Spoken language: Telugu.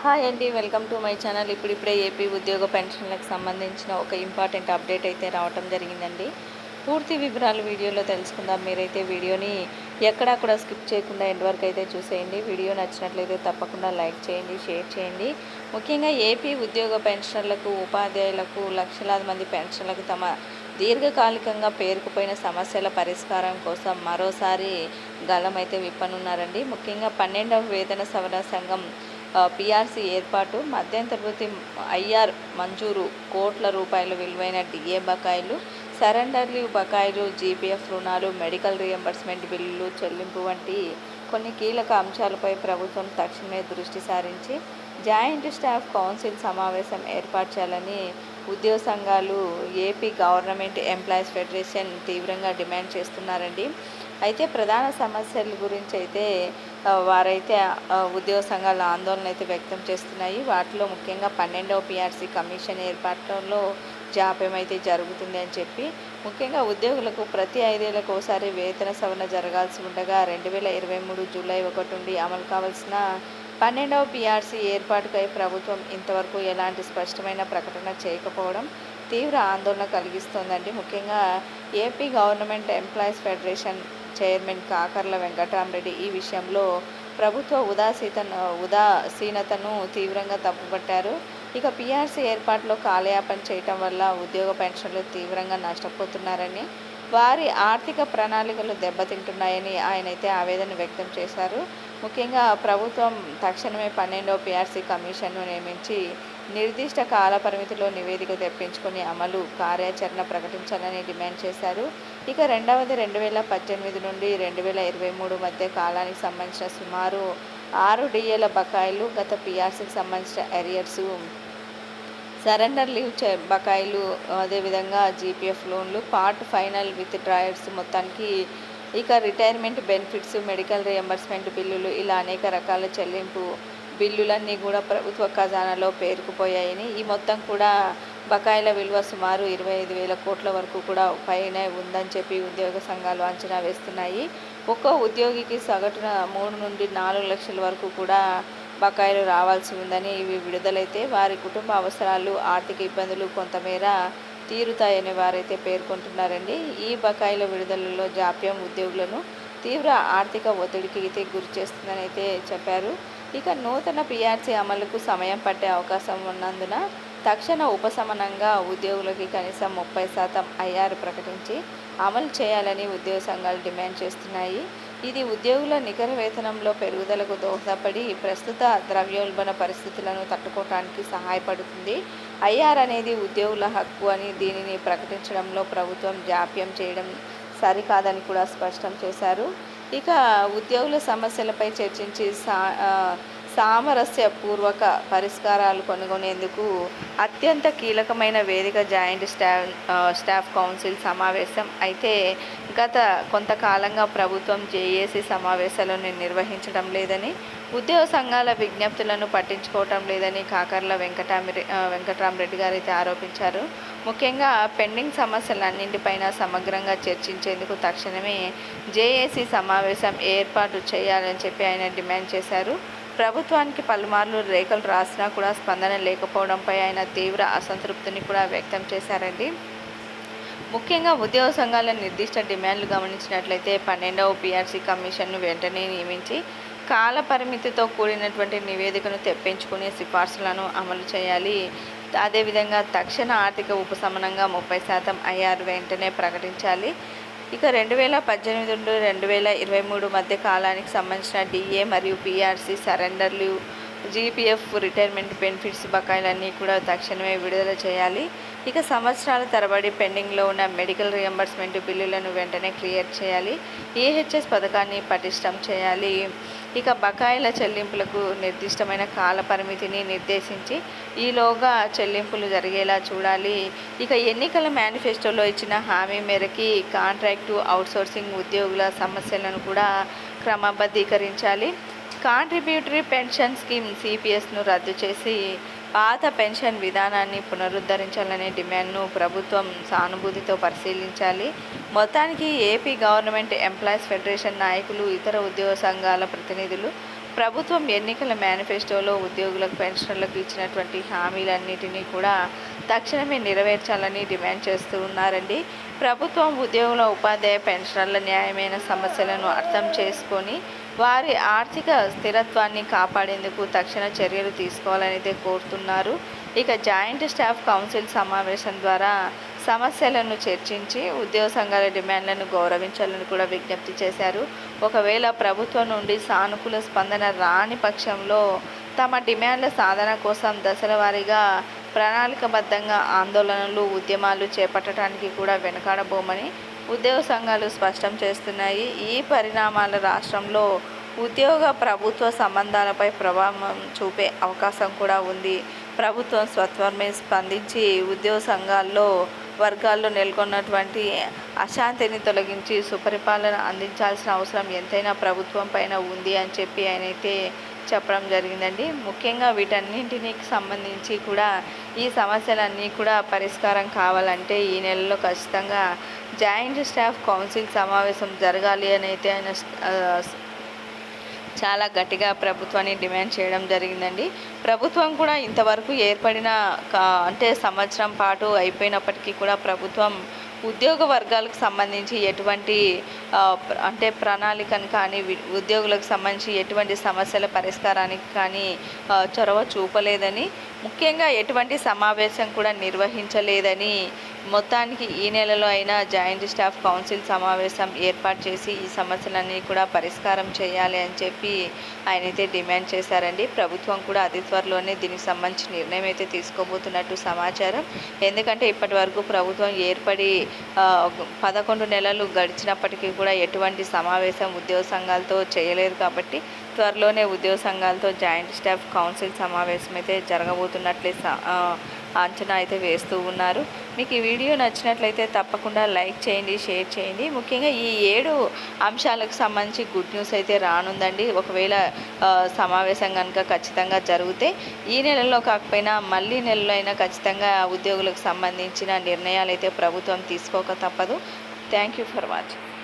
హాయ్ అండి వెల్కమ్ టు మై ఛానల్. ఇప్పుడిప్పుడే ఏపీ ఉద్యోగ పెన్షన్లకు సంబంధించిన ఒక ఇంపార్టెంట్ అప్డేట్ అయితే రావటం జరిగిందండి. పూర్తి వివరాలు వీడియోలో తెలుసుకుందాం. మీరైతే వీడియోని ఎక్కడా కూడా స్కిప్ చేయకుండా ఎండ్ వరకు అయితే చూసేయండి. వీడియో నచ్చినట్లయితే తప్పకుండా లైక్ చేయండి షేర్ చేయండి. ముఖ్యంగా ఏపీ ఉద్యోగ పెన్షనర్లకు ఉపాధ్యాయులకు లక్షలాది మంది పెన్షన్లకు తమ దీర్ఘకాలికంగా పేరుకుపోయిన సమస్యల పరిష్కారం కోసం మరోసారి గలం అయితే విప్పనున్నారండి. ముఖ్యంగా పన్నెండవ వేతన సవరణ సంఘం పిఆర్సీ ఏర్పాటు మధ్యంతర్వతి ఐఆర్ మంజూరు కోట్ల రూపాయల విలువైన డిఏ బకాయిలు సరెండర్ లీవ్ బకాయిలు జీపీఎఫ్ రుణాలు మెడికల్ రియంబర్స్మెంట్ బిల్లులు చెల్లింపు వంటి కొన్ని కీలక అంశాలపై ప్రభుత్వం తక్షణమే దృష్టి సారించి జాయింట్ స్టాఫ్ కౌన్సిల్ సమావేశం ఏర్పాటు చేయాలని ఉద్యోగ సంఘాలు ఏపీ గవర్నమెంట్ ఎంప్లాయీస్ ఫెడరేషన్ తీవ్రంగా డిమాండ్ చేస్తున్నారండి. అయితే ప్రధాన సమస్యల గురించి అయితే వారైతే ఉద్యోగ సంఘాల ఆందోళన అయితే వ్యక్తం చేస్తున్నాయి. వాటిలో ముఖ్యంగా పన్నెండవ పిఆర్సీ కమిషన్ ఏర్పాటులో జాప్యం అయితే జరుగుతుంది అని చెప్పి ముఖ్యంగా ఉద్యోగులకు ప్రతి ఐదేళ్ళకు ఒకసారి వేతన సవరణ జరగాల్సి ఉండగా రెండు వేల ఇరవై మూడు జూలై ఒకటి నుండి అమలు కావాల్సిన పన్నెండవ పిఆర్సీ ఏర్పాటుకై ప్రభుత్వం ఇంతవరకు ఎలాంటి స్పష్టమైన ప్రకటన చేయకపోవడం తీవ్ర ఆందోళన కలిగిస్తోందండి. ముఖ్యంగా AP government employees federation chairman Kakarla Venkataramareddy ఈ విషయంలో ప్రభుత్వ ఉదాసీత ఉదాసీనతను తీవ్రంగా తప్పుపట్టారు. ఇక పీఆర్సీ ఏర్పాటులో కాలయాపన చేయటం వల్ల ఉద్యోగ పెన్షన్లు తీవ్రంగా నష్టపోతున్నారని వారి ఆర్థిక ప్రణాళికలు దెబ్బతింటున్నాయని ఆయన అయితే ఆవేదన వ్యక్తం చేశారు. ముఖ్యంగా ప్రభుత్వం తక్షణమే పన్నెండో పీఆర్సీ కమిషన్ను నియమించి నిర్దిష్ట కాల పరిమితిలో నివేదిక తెప్పించుకుని అమలు కార్యాచరణ ప్రకటించాలని డిమాండ్ చేశారు. ఇక రెండవది రెండు వేల పద్దెనిమిది నుండి రెండు వేల ఇరవై మూడు మధ్య కాలానికి సంబంధించిన సుమారు ఆరు డిఏల బకాయిలు గత పిఆర్సీకి సంబంధించిన ఎరియర్సు సరెండర్ లీవ్ చే బకాయిలు అదేవిధంగా జీపీఎఫ్ లోన్లు పార్ట్ ఫైనల్ విత్ డ్రాయర్స్ మొత్తానికి ఇక రిటైర్మెంట్ బెనిఫిట్స్ మెడికల్ రియంబర్స్మెంట్ బిల్లులు ఇలా అనేక రకాల చెల్లింపు బిల్లులన్నీ కూడా ప్రభుత్వ ఖజానాలో పేరుకుపోయాయని ఈ మొత్తం కూడా బకాయిల విలువ సుమారు ఇరవై ఐదు వేల కోట్ల వరకు కూడా పైనే ఉందని చెప్పి ఉద్యోగ సంఘాలు అంచనా వేస్తున్నాయి. ఒక్కో ఉద్యోగికి సగటున మూడు నుండి నాలుగు లక్షల వరకు కూడా బకాయిలు రావాల్సి ఉందని ఇవి విడుదలైతే వారి కుటుంబ అవసరాలు ఆర్థిక ఇబ్బందులు కొంతమేర తీరుతాయని వారైతే పేర్కొంటున్నారండి. ఈ బకాయిల విడుదలలో జాప్యం ఉద్యోగులను తీవ్ర ఆర్థిక ఒత్తిడికి అయితే గురి చేస్తుందని అయితే చెప్పారు. ఇక నూతన పిఆర్సీ అమలుకు సమయం పట్టే అవకాశం ఉన్నందున తక్షణ ఉపశమనంగా ఉద్యోగులకి కనీసం ముప్పై శాతం ఐఆర్ ప్రకటించి అమలు చేయాలని ఉద్యోగ సంఘాలు డిమాండ్ చేస్తున్నాయి. ఇది ఉద్యోగుల నికర వేతనంలో పెరుగుదలకు దోహదపడి ప్రస్తుత ద్రవ్యోల్బణ పరిస్థితులను తట్టుకోవటానికి సహాయపడుతుంది. ఐఆర్ అనేది ఉద్యోగుల హక్కు అని దీనిని ప్రకటించడంలో ప్రభుత్వం జాప్యం చేయడం సరికాదని కూడా స్పష్టం చేశారు. ఇక ఉద్యోగుల సమస్యలపై చర్చించి సా సామరస్యపూర్వక పరిష్కారాలు కనుగొనేందుకు అత్యంత కీలకమైన వేదిక జాయింట్ స్టాఫ్ స్టాఫ్ కౌన్సిల్ సమావేశం. అయితే గత కొంతకాలంగా ప్రభుత్వం జేఏసీ సమావేశాలను నిర్వహించడం లేదని ఉద్యోగ సంఘాల విజ్ఞప్తులను పట్టించుకోవటం లేదని కాకర్ల వెంకటామిరె వెంకటరామరెడ్డి గారు అయితే ఆరోపించారు. ముఖ్యంగా పెండింగ్ సమస్యలన్నింటిపైన సమగ్రంగా చర్చించేందుకు తక్షణమే జేఏసీ సమావేశం ఏర్పాటు చేయాలని చెప్పి ఆయన డిమాండ్ చేశారు. ప్రభుత్వానికి పలుమార్లు రేఖలు రాసినా కూడా స్పందన లేకపోవడంపై ఆయన తీవ్ర అసంతృప్తిని కూడా వ్యక్తం చేశారండి. ముఖ్యంగా ఉద్యోగ సంఘాల నిర్దిష్ట డిమాండ్లు గమనించినట్లయితే పన్నెండవ పీఆర్సీ కమిషన్ను వెంటనే నియమించి కాల పరిమితితో కూడినటువంటి నివేదికను తెప్పించుకునే సిఫార్సులను అమలు చేయాలి. అదేవిధంగా తక్షణ ఆర్థిక ఉపశమనంగా ముప్పై శాతం ఐఆర్ వెంటనే ప్రకటించాలి. ఇక రెండు వేల పద్దెనిమిది నుండి రెండు వేల ఇరవై మూడు మధ్య కాలానికి సంబంధించిన డిఏ మరియు పిఆర్సి సరెండర్లు జీపీఎఫ్ రిటైర్మెంట్ బెనిఫిట్స్ బకాయిలన్నీ కూడా తక్షణమే విడుదల చేయాలి. ఇక సంవత్సరాల తరబడి పెండింగ్లో ఉన్న మెడికల్ రియంబర్స్మెంట్ బిల్లులను వెంటనే క్లియర్ చేయాలి. ఏహెచ్ఎస్ పథకాన్ని పటిష్టం చేయాలి. ఇక బకాయిల చెల్లింపులకు నిర్దిష్టమైన కాల పరిమితిని నిర్దేశించి ఈలోగా చెల్లింపులు జరిగేలా చూడాలి. ఇక ఎన్నికల మేనిఫెస్టోలో ఇచ్చిన హామీ మేరకి కాంట్రాక్టు అవుట్సోర్సింగ్ ఉద్యోగుల సమస్యలను కూడా క్రమబద్ధీకరించాలి. కాంట్రిబ్యూటరీ పెన్షన్ స్కీమ్ సిపిఎస్ను రద్దు చేసి పాత పెన్షన్ విధానాన్ని పునరుద్ధరించాలనే డిమాండ్ను ప్రభుత్వం సానుభూతితో పరిశీలించాలి. మొత్తానికి ఏపీ గవర్నమెంట్ ఎంప్లాయీస్ ఫెడరేషన్ నాయకులు ఇతర ఉద్యోగ సంఘాల ప్రతినిధులు ప్రభుత్వం ఎన్నికల మేనిఫెస్టోలో ఉద్యోగులకు పెన్షన్లకు ఇచ్చినటువంటి హామీలన్నిటినీ కూడా తక్షణమే నెరవేర్చాలని డిమాండ్ చేస్తూ ఉన్నారండి. ప్రభుత్వం ఉద్యోగుల ఉపాధ్యాయ పెన్షన్ల న్యాయమైన సమస్యలను అర్థం చేసుకొని వారి ఆర్థిక స్థిరత్వాన్ని కాపాడేందుకు తక్షణ చర్యలు తీసుకోవాలని అయితే కోరుతున్నారు. ఇక జాయింట్ స్టాఫ్ కౌన్సిల్ సమావేశం ద్వారా సమస్యలను చర్చించి ఉద్యోగ సంఘాల డిమాండ్లను గౌరవించాలని కూడా విజ్ఞప్తి చేశారు. ఒకవేళ ప్రభుత్వం నుండి సానుకూల స్పందన రాని పక్షంలో తమ డిమాండ్ల సాధన కోసం దశల వారీగా ప్రణాళికబద్ధంగా ఆందోళనలు ఉద్యమాలు చేపట్టడానికి కూడా వెనకాడబోమని ఉద్యోగ సంఘాలు స్పష్టం చేస్తున్నాయి. ఈ పరిణామాల రాష్ట్రంలో ఉద్యోగ ప్రభుత్వ సంబంధాలపై ప్రభావం చూపే అవకాశం కూడా ఉంది. ప్రభుత్వం స్వత్వమే స్పందించి ఉద్యోగ సంఘాల్లో వర్గాల్లో నెలకొన్నటువంటి అశాంతిని తొలగించి సుపరిపాలన అందించాల్సిన అవసరం ఎంతైనా ప్రభుత్వం పైన ఉంది అని చెప్పి ఆయన అయితే చెప్పడం జరిగిందండి. ముఖ్యంగా వీటన్నింటినీ సంబంధించి కూడా ఈ సమస్యలన్నీ కూడా పరిష్కారం కావాలంటే ఈ నెలలో ఖచ్చితంగా జాయింట్ స్టాఫ్ కౌన్సిల్ సమావేశం జరగాలి అని అయితే ఆయన చాలా గట్టిగా ప్రభుత్వాన్ని డిమాండ్ చేయడం జరిగిందండి. ప్రభుత్వం కూడా ఇంతవరకు ఏర్పడిన అంటే సంవత్సరం పాటు అయిపోయినప్పటికీ కూడా ప్రభుత్వం ఉద్యోగ వర్గాలకు సంబంధించి ఎటువంటి అంటే ప్రణాళికను కానీ ఉద్యోగులకు సంబంధించి ఎటువంటి సమస్యల పరిష్కారానికి కానీ చొరవ చూపలేదని ముఖ్యంగా ఎటువంటి సమావేశం కూడా నిర్వహించలేదని మొత్తానికి ఈ నెలలో అయినా జాయింట్ స్టాఫ్ కౌన్సిల్ సమావేశం ఏర్పాటు చేసి ఈ సమస్యలన్నీ కూడా పరిష్కారం చేయాలి అని చెప్పి ఆయన అయితే డిమాండ్ చేశారండి. ప్రభుత్వం కూడా అతి త్వరలోనే దీనికి సంబంధించి నిర్ణయం అయితే తీసుకోబోతున్నట్టు సమాచారం. ఎందుకంటే ఇప్పటి వరకు ప్రభుత్వం ఏర్పడి పదకొండు నెలలు గడిచినప్పటికీ కూడా ఎటువంటి సమావేశం ఉద్యోగ సంఘాలతో చేయలేదు కాబట్టి త్వరలోనే ఉద్యోగ సంఘాలతో జాయింట్ స్టాఫ్ కౌన్సిల్ సమావేశం అయితే జరగబోతుంది స- అంచనా అయితే వేస్తూ ఉన్నారు. మీకు ఈ వీడియో నచ్చినట్లయితే తప్పకుండా లైక్ చేయండి షేర్ చేయండి. ముఖ్యంగా ఈ ఏడు అంశాలకు సంబంధించి గుడ్ న్యూస్ అయితే రానుందండి. ఒకవేళ సమావేశం కనుక ఖచ్చితంగా జరిగితే ఈ నెలలో కాకపోయినా మళ్ళీ నెలలో అయినా ఖచ్చితంగా ఉద్యోగులకు సంబంధించిన నిర్ణయాలు అయితే ప్రభుత్వం తీసుకోక తప్పదు. Thank you for watching